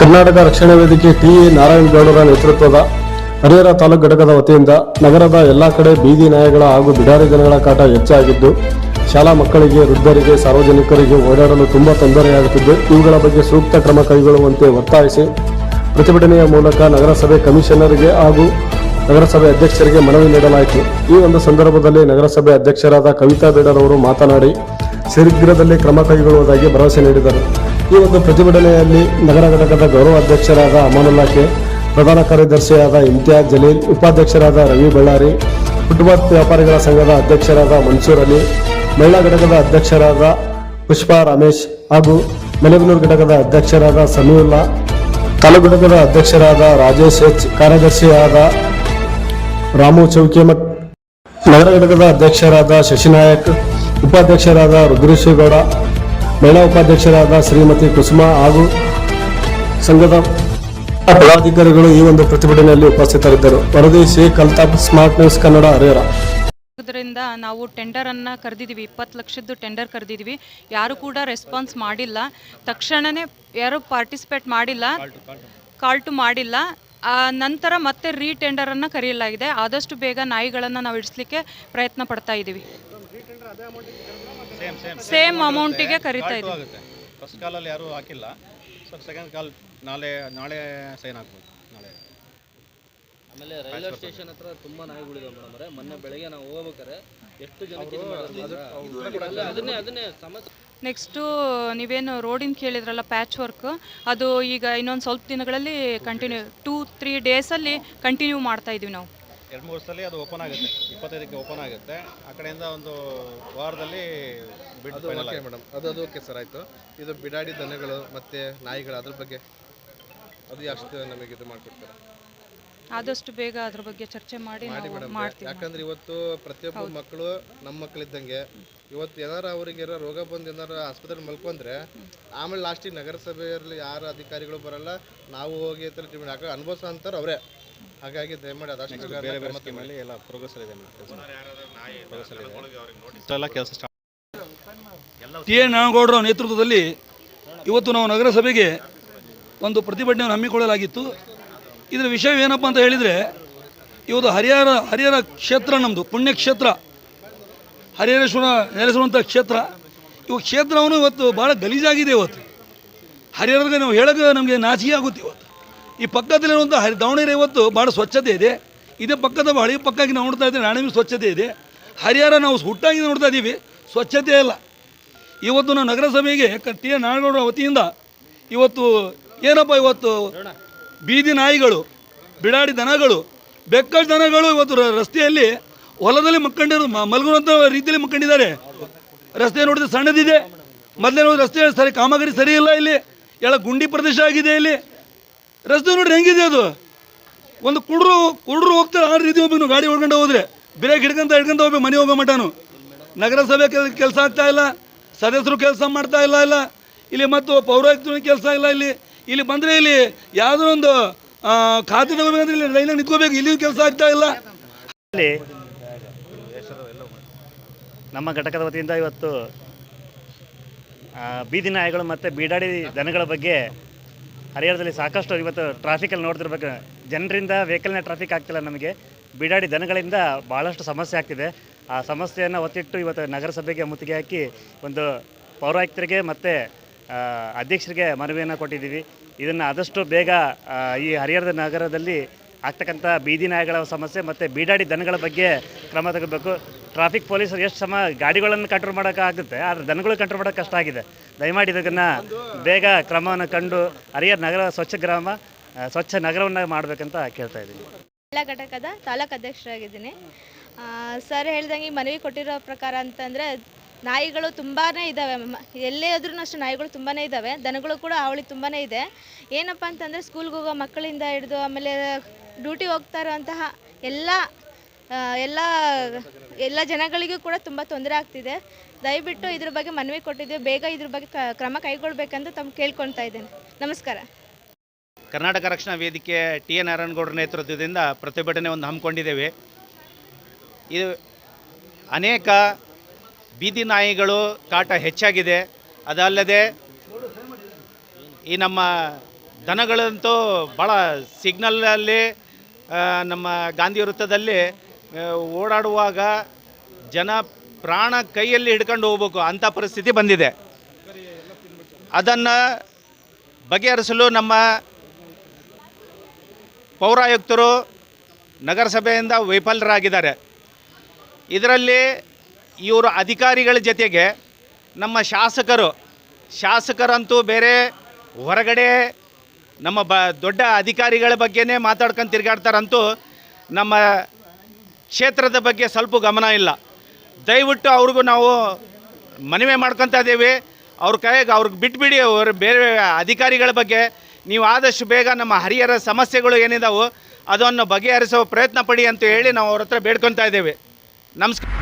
ಕರ್ನಾಟಕ ರಕ್ಷಣಾ ವೇದಿಕೆ ಟಿ. ನಾರಾಯಣಗೌಡರ ನೇತೃತ್ವದ ಹರಿಹರ ತಾಲೂಕು ಘಟಕದ ವತಿಯಿಂದ ನಗರದ ಎಲ್ಲಾ ಕಡೆ ಬೀದಿ ನಾಯಿಗಳ ಹಾಗೂ ಬಿಡಾರಿ ಜನಗಳ ಕಾಟ ಹೆಚ್ಚಾಗಿದ್ದು, ಶಾಲಾ ಮಕ್ಕಳಿಗೆ, ವೃದ್ಧರಿಗೆ, ಸಾರ್ವಜನಿಕರಿಗೆ ಓಡಾಡಲು ತುಂಬಾ ತೊಂದರೆಯಾಗುತ್ತಿದ್ದು, ಇವುಗಳ ಬಗ್ಗೆ ಸೂಕ್ತ ಕ್ರಮ ಕೈಗೊಳ್ಳುವಂತೆ ಒತ್ತಾಯಿಸಿ ಪ್ರತಿಭಟನೆಯ ಮೂಲಕ ನಗರಸಭೆ ಕಮಿಷನರ್ಗೆ ಹಾಗೂ ನಗರಸಭೆ ಅಧ್ಯಕ್ಷರಿಗೆ ಮನವಿ ನೀಡಲಾಯಿತು. ಈ ಒಂದು ಸಂದರ್ಭದಲ್ಲಿ ನಗರಸಭೆ ಅಧ್ಯಕ್ಷರಾದ ಕವಿತಾ ಬೇಡರವರು ಮಾತನಾಡಿ, ಶೀಘ್ರದಲ್ಲೇ ಕ್ರಮ ಕೈಗೊಳ್ಳುವುದಾಗಿ ಭರವಸೆ ನೀಡಿದರು. ಈ ಒಂದು ಪ್ರತಿಭಟನೆಯಲ್ಲಿ ನಗರ ಘಟಕದ ಗೌರವ ಅಧ್ಯಕ್ಷರಾದ ಅಮಾನುಲ್ಲಾಕೆ ಪ್ರಧಾನ ಕಾರ್ಯದರ್ಶಿಯಾದ ಇಮ್ತಿಯಾಜ್ ಜಲೀಲ್, ಉಪಾಧ್ಯಕ್ಷರಾದ ರವಿ ಬಳ್ಳಾರಿ ಕುಟುಂಬ ವ್ಯಾಪಾರಿಗಳ ಸಂಘದ ಅಧ್ಯಕ್ಷರಾದ ಮನ್ಸೂರ್ ಅಲಿ, ಮಹಿಳಾ ಘಟಕದ ಅಧ್ಯಕ್ಷರಾದ ಪುಷ್ಪಾ ರಮೇಶ್ ಹಾಗೂ ಮಲೆಬನೂರು ಘಟಕದ ಅಧ್ಯಕ್ಷರಾದ ಸಮೀವುಲ್ಲಾ, ತಾಲೂಕು ಘಟಕದ ಅಧ್ಯಕ್ಷರಾದ ರಾಜೇಶ್ ಎಚ್, ಕಾರ್ಯದರ್ಶಿಯಾದ ರಾಮು ಚೌಕಿಮಠ್, ನಗರ ಘಟಕದ ಅಧ್ಯಕ್ಷರಾದ ಶಶಿನಾಯಕ್, ಉಪಾಧ್ಯಕ್ಷರಾದ ರುದ್ರೇಶ್ವರಗೌಡ ಮಹಿಳಾ ಉಪಾಧ್ಯಕ್ಷರಾದ ಶ್ರೀಮತಿ ಕುಸುಮ ಹಾಗೂ ಸಂಘದ ಪದಾಧಿಕಾರಿಗಳು ಈ ಒಂದು ಪ್ರತಿಭಟನೆಯಲ್ಲಿ ಉಪಸ್ಥಿತರಿದ್ದರು. ವರದಿ ಶ್ರೀ ಕಲ್ತಾಪ್ ಸ್ಮಾರ್ಟ್ ನ್ಯೂಸ್ ಕನ್ನಡ ಹರಿಹರ. ಇದರಿಂದ ನಾವು ಟೆಂಡರನ್ನು ಕರೆದಿದ್ದೀವಿ ಇಪ್ಪತ್ತು ಲಕ್ಷದ್ದು ಟೆಂಡರ್ ಕರೆದಿದ್ದೀವಿ ಯಾರು ಕೂಡ ರೆಸ್ಪಾನ್ಸ್ ಮಾಡಿಲ್ಲ. ತಕ್ಷಣವೇ ಯಾರು ಪಾರ್ಟಿಸಿಪೇಟ್ ಮಾಡಿಲ್ಲ. ಕಾಲ್ ಟು ಮಾಡಿಲ್ಲ. ಆ ನಂತರ ಮತ್ತೆ ರೀ ಟೆಂಡರನ್ನು ಕರೆಯಲಾಗಿದೆ. ಆದಷ್ಟು ಬೇಗ ನಾಯಿಗಳನ್ನು ನಾವು ಇಡಿಸ್ಲಿಕ್ಕೆ ಪ್ರಯತ್ನ ಪಡ್ತಾ ಇದ್ದೀವಿ ಸೇಮ್ ಅಮೌಂಟಿಗೆ ಕರಿತಾ ಇದ್ದೀವಿ ಆಗುತ್ತೆ. ಫಸ್ಟ್ ಕಾಲಲ್ಲಿ ಯಾರು ಹಾಕಿಲ್ಲ. ಸೊ ಸೆಕೆಂಡ್ ಕಾಲ್ ನಾಳೆ ನಾಳೆ ಸೈನ್ ಹಾಕ್ಬೋದು ನಾಳೆ. ಆಮೇಲೆ ರೈಲ್ವೆ ಸ್ಟೇಷನ್ ಹತ್ರ ತುಂಬಾ ನಾಯಿಗಳಿದಾವೆ ಮೇಡಮ್ ಅವರೇ. ಮೊನ್ನೆ ಬೆಳಗ್ಗೆ ನಾವು ಹೋಗ್ಬೇಕಾರೆ ಎಷ್ಟು ಜನಕ್ಕೆ ಇದು? ಅದನ್ನೇ ಅದನ್ನೇ ಸಮಸ್ಯೆ. ನೆಕ್ಸ್ಟು ನೀವೇನು ರೋಡಿನ ಕೇಳಿದ್ರಲ್ಲ ಪ್ಯಾಚ್ ವರ್ಕ್ ಅದು ಈಗ ಇನ್ನೊಂದು ಸ್ವಲ್ಪ ದಿನಗಳಲ್ಲಿ ಕಂಟಿನ್ಯೂ ಟೂ ತ್ರೀ ಡೇಸಲ್ಲಿ ಕಂಟಿನ್ಯೂ ಮಾಡ್ತಾ ಇದ್ದೀವಿ ನಾವು. ಎರಡು ಮೂರು ಸಲ ಅದು ಓಪನ್ ಆಗುತ್ತೆ. ಇಪ್ಪತ್ತೈದಕ್ಕೆ ಓಪನ್ ಆಗುತ್ತೆ. ಆ ಕಡೆಯಿಂದ ಒಂದು ವಾರದಲ್ಲಿ ಓಕೆ ಮೇಡಮ್ ಅದು ಅದು ಓಕೆ ಸರ್ ಆಯಿತು. ಇದು ಬಿಡಾಡಿ ದನಗಳು ಮತ್ತು ನಾಯಿಗಳು ಅದ್ರ ಬಗ್ಗೆ ಅದು ಎಷ್ಟು ನಮಗೆ ಇದು ಮಾಡಿಕೊಡ್ತಾರೆ? ಆದಷ್ಟು ಬೇಗ ಅದ್ರ ಬಗ್ಗೆ ಚರ್ಚೆ ಮಾಡಿ ಮಾಡಿ ಮೇಡಮ್ ಮಾಡ್ತೀವಿ ಯಾಕಂದ್ರೆ ಇವತ್ತು ಪ್ರತಿಯೊಬ್ಬ ಮಕ್ಕಳು ನಮ್ಮ ಮಕ್ಕಳಿದ್ದಂಗೆ ಇವತ್ತು ಏನಾರ ಅವ್ರಿಗೆ ರೋಗ ಬಂದು ಏನಾರ ಆಸ್ಪತ್ರೆ ಮಲ್ಕೊಂಡ್ರೆ ಆಮೇಲೆ ಲಾಸ್ಟಿಗೆ ನಗರಸಭೆಯಲ್ಲಿ ಯಾರು ಅಧಿಕಾರಿಗಳು ಬರಲ್ಲ ನಾವು ಹೋಗಿ ಟ್ರೀಟ್ಮೆಂಟ್ ಯಾಕಂದ್ರೆ ಅನುಭವಿಸೋ ಅಂತಾರೆ ಅವರೇ. ಹಾಗಾಗಿ ದಯಮಾಡಿ ಅದಷ್ಟು ಬೇಗ ಬೇರೆ ಬೇರೆ. ಸ್ಕೀಮಲ್ಲಿ ಎಲ್ಲ ಪ್ರೋಗ್ರೆಸ್ ಇದೆ ಎಲ್ಲ ಕೆಲಸ ಟಿ ಎನ್ ನಾಗೌಡರ ನೇತೃತ್ವದಲ್ಲಿ ಇವತ್ತು ನಾವು ನಗರಸಭೆಗೆ ಒಂದು ಪ್ರತಿಭಟನೆಯನ್ನು ಹಮ್ಮಿಕೊಳ್ಳಲಾಗಿತ್ತು. ಇದರ ವಿಷಯ ಏನಪ್ಪ ಅಂತ ಹೇಳಿದರೆ ಇವತ್ತು ಹರಿಹರ ಹರಿಹರ ಕ್ಷೇತ್ರ ನಮ್ಮದು ಪುಣ್ಯಕ್ಷೇತ್ರ. ಹರಿಹರೇಶ್ವರ ನೆಲೆಸುವಂಥ ಕ್ಷೇತ್ರ. ಇವು ಕ್ಷೇತ್ರವನ್ನು ಇವತ್ತು ಭಾಳ ಗಲೀಜಾಗಿದೆ ಇವತ್ತು. ಹರಿಹರಗೆ ನಾವು ಹೇಳಕ್ಕೆ ನಮಗೆ ನಾಚಿಕೆ ಆಗುತ್ತೆ ಇವತ್ತು. ಈ ಪಕ್ಕದಲ್ಲಿರುವಂಥ ಹರಿ ದಾವಣಗೆರೆ ಇವತ್ತು ಭಾಳ ಸ್ವಚ್ಛತೆ ಇದೆ. ಇದೇ ಪಕ್ಕದ ಹಳಿ ಪಕ್ಕಾಗಿ ನಾವು ನೋಡ್ತಾ ಇದ್ದೀವಿ ನಾಣಿ ಸ್ವಚ್ಛತೆ ಇದೆ. ಹರಿಹರ ನಾವು ಹುಟ್ಟಾಗಿ ನೋಡ್ತಾ ಇದ್ದೀವಿ ಸ್ವಚ್ಛತೆ ಇಲ್ಲ. ಇವತ್ತು ನಾವು ನಗರಸಭೆಗೆ ಟಿ ಎನ್ ನಾಗೌಡ ವತಿಯಿಂದ ಇವತ್ತು ಏನಪ್ಪ ಇವತ್ತು ಬೀದಿ ನಾಯಿಗಳು, ಬಿಡಾಡಿ ದನಗಳು ಬೆಕ್ಕದ ದನಗಳು ಇವತ್ತು ರಸ್ತೆಯಲ್ಲಿ ಹೊಲದಲ್ಲಿ ಮಕ್ಕಂಡಿರೋ ಮಲಗುವಂಥ ರೀತಿಯಲ್ಲಿ ಮಕ್ಕಂಡಿದ್ದಾರೆ. ರಸ್ತೆ ನೋಡಿದ್ರೆ ಸಣ್ಣದಿದೆ. ಮೊದಲೇ ರಸ್ತೆ ಸರಿ ಕಾಮಗಾರಿ ಸರಿ ಇಲ್ಲ ಇಲ್ಲಿ. ಎಲ್ಲ ಗುಂಡಿ ಪ್ರದೇಶ ಆಗಿದೆ ಇಲ್ಲಿ. ರಸ್ತೆ ನೋಡ್ರಿ ಹೆಂಗಿದೆ ಅದು? ಒಂದು ಕುಡ್ರು ಕುಡ್ರು ಹೋಗ್ತಾರೆ, ಆ ರೀತಿ ಹೋಗ್ಬೇಕು ಗಾಡಿ ಹೊಡ್ಕೊಂಡು ಹೋದ್ರೆ. ಬ್ರೇಕ್ ಹಿಡ್ಕೊಂತ ಹಿಡ್ಕೊಂತ ಹೋಗ್ಬೇಕು ಮನೆ ಹೋಗೋ ಮಟಾನು ನಗರಸಭೆ ಕೆಲಸ ಆಗ್ತಾ ಇಲ್ಲ. ಸದಸ್ಯರು ಕೆಲಸ ಮಾಡ್ತಾ ಇಲ್ಲ ಇಲ್ಲ. ಇಲ್ಲಿ ಮತ್ತು ಪೌರಾಯುಕ್ತನ ಕೆಲಸ ಇಲ್ಲ ಇಲ್ಲಿ. ಇಲ್ಲಿ ಬಂದರೆ ಇಲ್ಲಿ ಯಾವುದೋ ಒಂದು ಖಾತೆ ತಗೋಬೇಕಂದ್ರೆ ಇಲ್ಲಿ ಲೈನ್ ನಿಂತ್ಕೋಬೇಕು. ಇಲ್ಲಿ ಕೆಲಸ ಆಗ್ತಾ ಇಲ್ಲ. ನಮ್ಮ ಘಟಕದ ವತಿಯಿಂದ ಇವತ್ತು ಬೀದಿ ನಾಯಿಗಳು ಮತ್ತು ಬೀಡಾಡಿ ದನಗಳ ಬಗ್ಗೆ ಹರಿಹರದಲ್ಲಿ ಸಾಕಷ್ಟು ಇವತ್ತು ಟ್ರಾಫಿಕಲ್ಲಿ ನೋಡ್ತಿರ್ಬೇಕು. ಜನರಿಂದ ವೆಹಿಕಲ್ನ ಟ್ರಾಫಿಕ್ ಆಗ್ತಿಲ್ಲ ನಮಗೆ. ಬಿಡಾಡಿ ದನಗಳಿಂದ ಭಾಳಷ್ಟು ಸಮಸ್ಯೆ ಆಗ್ತಿದೆ. ಆ ಸಮಸ್ಯೆಯನ್ನು ಒತ್ತಿಟ್ಟು ಇವತ್ತು ನಗರಸಭೆಗೆ ಮುತ್ತಿಗೆ ಹಾಕಿ ಒಂದು ಪೌರಾಯುಕ್ತರಿಗೆ ಮತ್ತು ಅಧ್ಯಕ್ಷರಿಗೆ ಮನವಿಯನ್ನು ಕೊಟ್ಟಿದ್ದೀವಿ. ಇದನ್ನು ಆದಷ್ಟು ಬೇಗ ಈ ಹರಿಹರದ ನಗರದಲ್ಲಿ ಆಗ್ತಕ್ಕಂಥ ಬೀದಿ ನಾಯಿಗಳ ಸಮಸ್ಯೆ ಮತ್ತು ಬೀಡಾಡಿ ದನಗಳ ಬಗ್ಗೆ ಕ್ರಮ ತಗೋಬೇಕು. ಟ್ರಾಫಿಕ್ ಪೊಲೀಸರು ಎಷ್ಟು ಸಮ ಗಾಡಿಗಳನ್ನು ಕಂಟ್ರೋಲ್ ಮಾಡೋಕ್ಕಾಗುತ್ತೆ ಆದರೆ ದನಗಳು ಕಂಟ್ರೋಲ್ ಮಾಡೋಕೆ ಕಷ್ಟ ಆಗಿದೆ. ದಯಮಾಡಿ ಇದನ್ನು ಬೇಗ ಕ್ರಮವನ್ನು ಕಂಡು ಹರಿಹರ ನಗರ ಸ್ವಚ್ಛ ಗ್ರಾಮ ಸ್ವಚ್ಛ ನಗರವನ್ನು ಮಾಡಬೇಕಂತ ಕೇಳ್ತಾ ಇದ್ದೀನಿ. ಜಿಲ್ಲಾ ಘಟಕದ ತಾಲೂಕು ಅಧ್ಯಕ್ಷರಾಗಿದ್ದೀನಿ. ಸರ್ ಹೇಳ್ದಂಗೆ ಮನವಿ ಕೊಟ್ಟಿರೋ ಪ್ರಕಾರ ಅಂತಂದರೆ ನಾಯಿಗಳು ತುಂಬಾ ಇದ್ದಾವೆ ಎಲ್ಲೇ ಆದ್ರೂ ಅಷ್ಟು ನಾಯಿಗಳು ತುಂಬಾ ಇದ್ದಾವೆ ದನಗಳು ಕೂಡ ಅವಳಿ ತುಂಬಾ ಇದೆ. ಏನಪ್ಪ ಅಂತಂದರೆ ಸ್ಕೂಲ್ಗೆ ಹೋಗೋ ಮಕ್ಕಳಿಂದ ಹಿಡಿದು ಆಮೇಲೆ ಡ್ಯೂಟಿ ಹೋಗ್ತಾ ಇರುವಂತಹ ಎಲ್ಲ ಎಲ್ಲ ಎಲ್ಲ ಜನಗಳಿಗೂ ಕೂಡ ತುಂಬ ತೊಂದರೆ ಆಗ್ತಿದೆ. ದಯವಿಟ್ಟು ಇದ್ರ ಬಗ್ಗೆ ಮನವಿ ಕೊಟ್ಟಿದ್ದೀವಿ. ಬೇಗ ಇದ್ರ ಬಗ್ಗೆ ಕ್ರಮ ಕೈಗೊಳ್ಬೇಕಂತ ತಮ್ಮ ಕೇಳ್ಕೊಳ್ತಾ ಇದ್ದೇನೆ. ನಮಸ್ಕಾರ. ಕರ್ನಾಟಕ ರಕ್ಷಣಾ ವೇದಿಕೆ ಟಿ ಎನ್ ನಾರಾಯಣಗೌಡರ ನೇತೃತ್ವದಿಂದ ಪ್ರತಿಭಟನೆ ಒಂದು ಹಮ್ಮಿಕೊಂಡಿದ್ದೇವೆ. ಇದು ಅನೇಕ ಬೀದಿ ನಾಯಿಗಳು ಕಾಟ ಹೆಚ್ಚಾಗಿದೆ. ಅದಲ್ಲದೆ ಈ ನಮ್ಮ ದನಗಳಂತೂ ಭಾಳ ಸಿಗ್ನಲ್ಲಲ್ಲಿ ನಮ್ಮ ಗಾಂಧಿ ವೃತ್ತದಲ್ಲಿ ಓಡಾಡುವಾಗ ಜನ ಪ್ರಾಣ ಕೈಯಲ್ಲಿ ಹಿಡ್ಕೊಂಡು ಹೋಗ್ಬೇಕು ಅಂಥ ಪರಿಸ್ಥಿತಿ ಬಂದಿದೆ. ಅದನ್ನು ಬಗೆಹರಿಸಲು ನಮ್ಮ ಪೌರಾಯುಕ್ತರು ನಗರಸಭೆಯಿಂದ ವೈಫಲ್ಯರಾಗಿದ್ದಾರೆ ಇದರಲ್ಲಿ ಇವರು ಅಧಿಕಾರಿಗಳ ಜೊತೆಗೆ ನಮ್ಮ ಶಾಸಕರು, ಶಾಸಕರಂತೂ ಬೇರೆ ಹೊರಗಡೆ ನಮ್ಮ ಬ ದೊಡ್ಡ ಅಧಿಕಾರಿಗಳ ಬಗ್ಗೆನೇ ಮಾತಾಡ್ಕೊಂಡು ತಿರುಗಾಡ್ತಾರಂತೂ ನಮ್ಮ ಕ್ಷೇತ್ರದ ಬಗ್ಗೆ ಸ್ವಲ್ಪ ಗಮನ ಇಲ್ಲ. ದಯವಿಟ್ಟು ಅವ್ರಿಗೂ ನಾವು ಮನವಿ ಮಾಡ್ಕೊತಾ ಇದ್ದೀವಿ. ಅವ್ರ ಕೈಗೆ ಅವ್ರಿಗೆ ಬಿಟ್ಬಿಡಿ, ಅವ್ರ ಬೇರೆ ಅಧಿಕಾರಿಗಳ ಬಗ್ಗೆ. ನೀವು ಆದಷ್ಟು ಬೇಗ ನಮ್ಮ ಹರಿಹರ ಸಮಸ್ಯೆಗಳು ಏನಿದಾವೋ ಅದನ್ನು ಬಗೆಹರಿಸೋ ಪ್ರಯತ್ನ ಪಡಿ ಅಂತ ಹೇಳಿ ನಾವು ಅವ್ರ ಹತ್ರ ಬೇಡ್ಕೊತಾ ಇದ್ದೇವೆ. ನಮಸ್ಕಾರ.